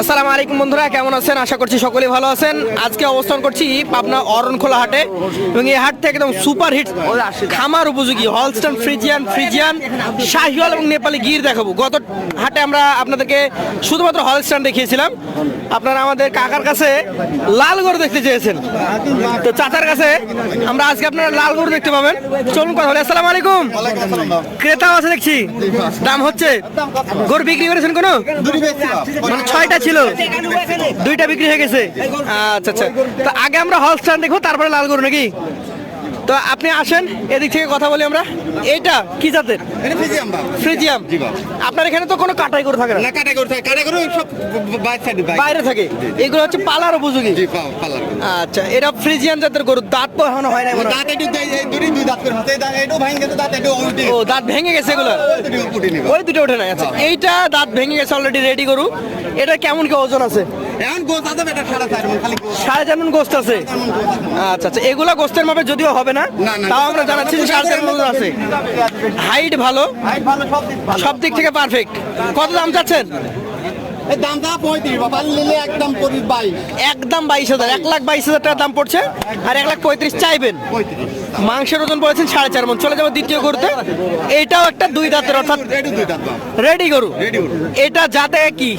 আসসালামু আলাইকুম বন্ধুরা, কেমন আছেন? আশা করছি সকলেই ভালো আছেন। আজকে অবস্থান করছি পাবনা অরণখোলা হাটে এবং এই হাট থেকে একদম সুপার হিট খামার উপযোগী হলস্টন ফ্রিজিয়ান ফ্রিজিয়ান শাহিওয়াল এবং নেপালি গির দেখাবো। গত হাটে আমরা আপনাদেরকে শুধুমাত্র হলস্টন দেখিয়েছিলাম। আপনারা আমাদের কাকার কাছে লাল গরু দেখতে চেয়েছেন। তো চাচার কাছে আমরা আজকে আপনারা লাল গরু দেখতে পাবেন। চলুন কথা আসসালামু আলাইকুম। ক্রেতাও আছে দেখছি। দাম হচ্ছে। গরু বিক্রি করেছেন কোনো? মানে ছয়টা ছিল। দুইটা বিক্রি হয়ে গেছে। আচ্ছা আচ্ছা। তো আগে আমরা হলস্টার দেখব, তারপরে লাল গরু নাকি? তো আপনি আসেন এদিক থেকে কথা বলি আমরা। এটা কি জাতের? ফ্রিজিয়াম আপনার এখানে তো কোনো কাটাই করে থাকে না? না কাটা করতে কাটা করে সব বাইরে থাকে? এগুলো হচ্ছে পালার উপযোগী? জি আচ্ছা এটা ফ্রিজিয়ান জাতের গরু দাঁত এখনও হয় না দাঁত একটু দুই দাঁত করে হাতে দাঁত এটাও ভাঙে গেছে দাঁত এটাও উল্টে। ও দাঁত ভেঙে গেছে এগুলো? ওই দুটো ওঠে নাই। আচ্ছা এইটা দাঁত ভেঙে গেছে অলরেডি রেডি গরু। এটা কেমন কি ওজন আছে? এখন গোস আছে এটা সাড়ে চার মণ, খালি সাড়ে চার মন গোস্ত আছে। আচ্ছা আচ্ছা এগুলা গোস্তের মাপে যদিও হবে না। না। তাও আমরা জানাচ্ছি সাড়ে আছে। হাইট ভালো সব দিক থেকে পারফেক্ট কত দাম চাচ্ছেন? এই দামটা পঁয়ত্রিশ বাবা নিলে একদম বাইশ। একদম বাইশ হাজার এক লাখ বাইশ হাজার টাকা দাম পড়ছে আর এক লাখ পঁয়ত্রিশ চাইবেন? মাংসের ওজন বলেছেন সাড়ে চার মন। চলে যাব দ্বিতীয় গরুতে। এইটাও একটা দুই দাঁতের অর্থাৎ দুই দাঁত রেডি গরু। গরু। এটা জাতে কি?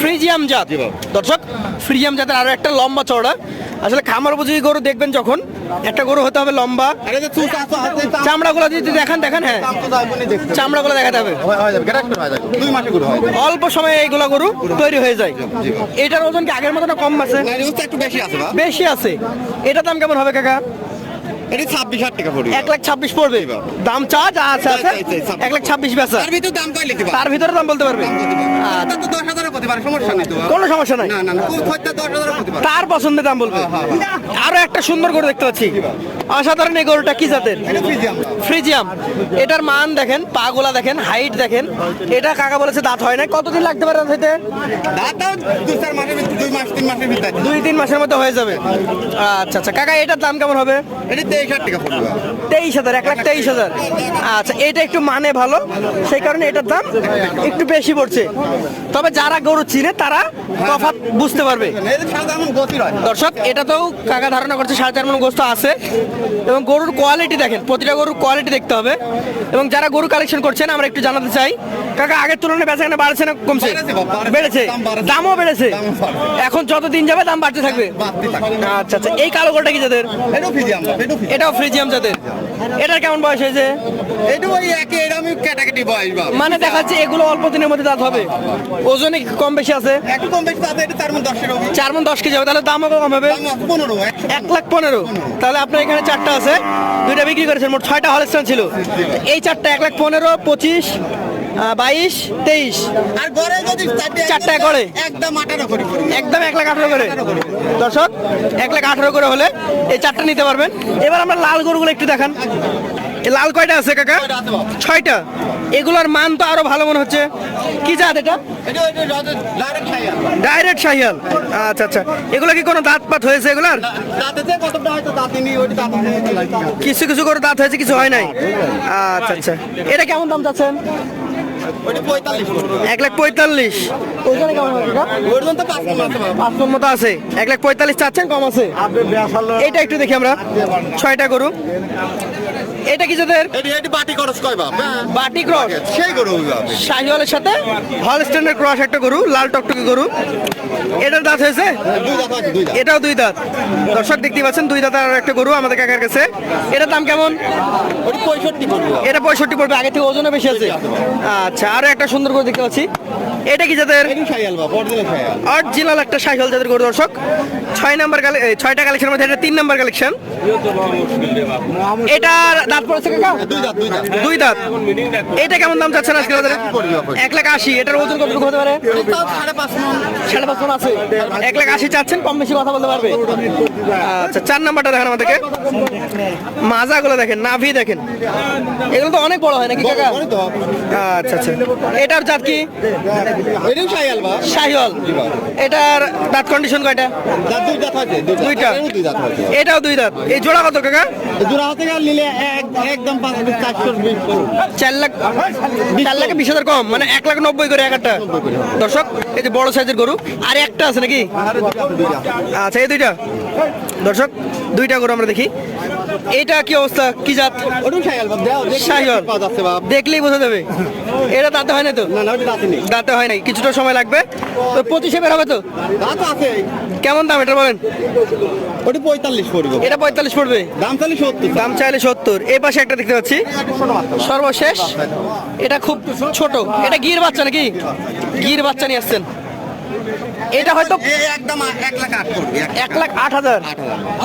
ফ্রিজিয়াম জাত দর্শক ফ্রিজিয়াম জাতের আরও একটা লম্বা চওড়া। আসলে খামার উপযোগী গরু দেখবেন যখন। একটা গরু হতে হবে লম্বা। চামড়া চামড়াগুলো যদি দেখান দেখান হ্যাঁ। চামড়া গুলা চামড়াগুলো দেখাতে হবে। অল্প সময়ে এইগুলো গরু তৈরি হয়ে যায়। এটার ওজন কি আগের মতো কম আছে? একটু বেশি আছে বেশি আছে। এটা দাম কেমন হবে কাকা? এটা ছাব্বিশ হাজার টাকা পড়বে। এক লাখ ছাব্বিশ পড়বে। দাম চা যা আছে আছে? চাই, চাই, ছাব্বিশ। এক লাখ ছাব্বিশ বেচা তার ভিতর দাম কয় লিখতে তার ভিতরে দাম বলতে পারবে? তা তো দশ হাজারও করতে পারে সমস্যা নেই তো। বাপ। কোনো সমস্যা নাই। না না না খুব হয়তো দশ হাজারও করতে পারে তার পছন্দের দাম বলবে। আরও একটা সুন্দর গরু দেখতে পাচ্ছি। অসাধারণ এই গরুটা কি জাতের? ফ্রিজিয়াম। এটার মান দেখেন পাগুলা দেখেন হাইট দেখেন। এটা কাকা বলেছে দাঁত হয় না। কতদিন লাগতে পারে দাঁত হইতে? দুই তিন মাসের মধ্যে হয়ে যাবে। আচ্ছা আচ্ছা। কাকা এটার দাম কেমন হবে? এটা তেইশ হাজার এক লাখ তেইশ হাজার। আচ্ছা এটা একটু মানে ভালো। সেই কারণে এটার দাম একটু বেশি পড়ছে। তবে যারা গরু চিনে তারা তফাৎ বুঝতে পারবে। দর্শক এটাতেও কাকা ধারণা করছে সাড়ে চার মন গোস্ত আছে। এবং গরুর কোয়ালিটি দেখেন প্রতিটা গরুর কোয়ালিটি দেখতে হবে। এবং যারা গরু কালেকশন করছেন আমরা একটু জানাতে চাই। কাকা আগের তুলনায় বেচা কেনা বাড়ছে না কমছে? বেড়েছে। দামও বেড়েছে। এখন যত দিন যাবে দাম বাড়তে থাকবে। আচ্ছা আচ্ছা এই কালো গরুটা কি যাদের? এটাও ফ্রিজিয়াম জাতের? এটার কেমন বয়স হয়েছে? এটাও ওই একই এরকমই ক্যাটাগরি বয়স বাবা মানে দেখা যাচ্ছে এগুলো অল্প দিনের মধ্যে দাঁত হবে। ওজনে কম বেশি আছে? একটু কম বেশি আছে এটা চার মণ দশের হবে। চার মন দশ কেজি হবে তাহলে দামও কম হবে? পনেরো, এক লাখ পনেরো। তাহলে আপনার এখানে চারটা আছে দুইটা বিক্রি করেছেন মোট ছয়টা হলস্টান ছিল। এই চারটা এক লাখ পনেরো পঁচিশ বাইশ তেইশ। আর গড়ে যদি চারটে চারটে গড়ে? একদম আঠারো করে। একদম এক লাখ আঠারো করে। দর্শক এক লাখ আঠারো করে হলে এই চারটা নিতে পারবেন। এবার আমরা লাল গরুগুলো একটু দেখান। এই লাল কয়টা আছে কাকা? ছয়টা এগুলোর মান তো আরও ভালো মনে হচ্ছে। কি জাত এটা। ডাইরেক্ট শাহিয়াল। আচ্ছা আচ্ছা। এগুলো কি কোনো দাঁত পাত হয়েছে এগুলার। কিছু কিছু করে দাঁত হয়েছে কিছু হয় নাই। আচ্ছা আচ্ছা। এটা কেমন দাম চাচ্ছেন। এক লাখ পঁয়তাল্লিশ। পাঁচ মতো আছে। এক লাখ পঁয়তাল্লিশ চাচ্ছেন কম আছে? এটা একটু দেখি আমরা। ছয়টা গরু। এটা কি যাদের? এটি- এটি বাটি খরচ কয় বাপ? হ্যাঁ। বাটি ক্রস। সেই গরু ওই শাহিওয়ালের সাথে? হল স্ট্যান্ডার্ড ক্রস একটা গরু লাল টকটকে গরু। এটার দাঁত হয়েছে। এটাও দুই দাঁত। দর্শক দেখতে পাচ্ছেন দুই দাঁত আর একটা গরু আমাদের কাকার কাছে। এটার দাম কেমন? পঁয়ষট্টি পড়বে। এটা পঁয়ষট্টি পড়বে আগে থেকে ওজনে বেশি আছে। আচ্ছা আরও একটা সুন্দর করে দেখতে পাচ্ছি। এটা কি যাদের। অরিজিনাল একটা সাইকেল যাদের গরু দর্শক। ছয় নাম্বার ছয়টা কালেকশনের মধ্যে এটা তিন নাম্বার কালেকশন এটার দাঁত পড়েছে কাকা? দুই দাঁত, দুই দাঁত। দুই দাঁত। এটা কেমন দাম চাচ্ছেন আজকে বাজারে? এক লাখ আশি এটার ওজন কতটুকু হতে পারে? সাড়ে পাঁচ মণ আছে। এক লাখ আশি চাচ্ছেন কম বেশি কথা বলতে পারবে? আচ্ছা চার নাম্বারটা দেখেন আমাদেরকে। মাজাগুলো দেখেন নাভি দেখেন। এগুলো তো অনেক বড় হয় নাকি কাকা? আচ্ছা আচ্ছা। এটার জাত কি? শাহিওয়াল এটার দাঁত কন্ডিশন কয়টা। দুইটা। এটাও দুই দাঁত এই জোড়া কত কাকা? জোড়া হাতে গেলে চার লাখ চার লাখ বিশ হাজার কম মানে এক লাখ নব্বই করে একটা দর্শক, এই যে বড় সাইজের গরু, আর একটা আছে নাকি? আচ্ছা এই দুইটা। দর্শক, দুইটা গরু আমরা দেখি। এটা কি অবস্থা? কি জাত? শাহিওয়াল। দেখলেই বোঝা যাবে। এটা দাঁতে হয় না তো? দাঁতে হয় নাই। কিছুটা সময় লাগবে। তো পঁচিশে বের হবে তো? কেমন দাম এটা বলেন? ওটি 45 পড়বে। এটা পঁয়তাল্লিশ পড়বে? দাম চাইলে 70 দাম চাইলে সত্তর। এই পাশে একটা দেখতে পাচ্ছি। সর্বশেষ। এটা খুব ছোট। এটা গির বাচ্চা নাকি? গির বাচ্চা নিয়ে আসছেন। এটা হয়তো একদম এক লাখ আট করবে, এক- লাখ। আট হাজার।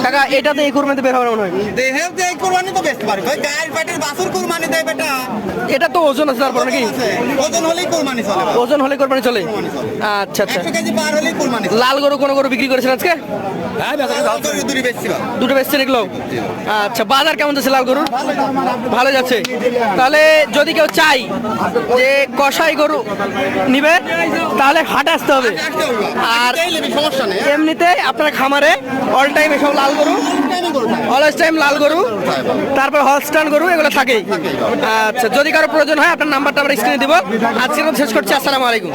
কাকা এটাতে এই কুরবানিতে বের হবে মনে হয়। দেহেও যে এই কুরবানি তো বেচতে পারবে। ওই গায়ের পেটের বাছুর কুরবানি দেয় বেটা। এটা তো ওজন আছে তারপর নাকি? ওজন হলেই কুরবানি চলে ওজন হলে কোরবানি চলে? আচ্ছা আচ্ছা। কেজি পার হলেই কুরবানি লাল গরু কোন গরু বিক্রি করেছেন আজকে? বেচছি দুটো বেচছেন এগুলো? আচ্ছা বাজার কেমন যাচ্ছে লাল গরুর? ভালো যাচ্ছে। তাহলে যদি কেউ চাই যে কষাই গরু নিবে তাহলে হাটে আসতে হবে। আর। এমনিতে আপনার খামারে অল টাইম এসব লাল গরু। অলওয়েজ টাইম লাল গরু তারপর হলস্টান গরু এগুলো থাকেই। আচ্ছা যদি কারও প্রয়োজন হয় আপনার নাম্বারটা আমরা স্ক্রিনে দিব। আজকের শেষ করছি আসসালামু আলাইকুম।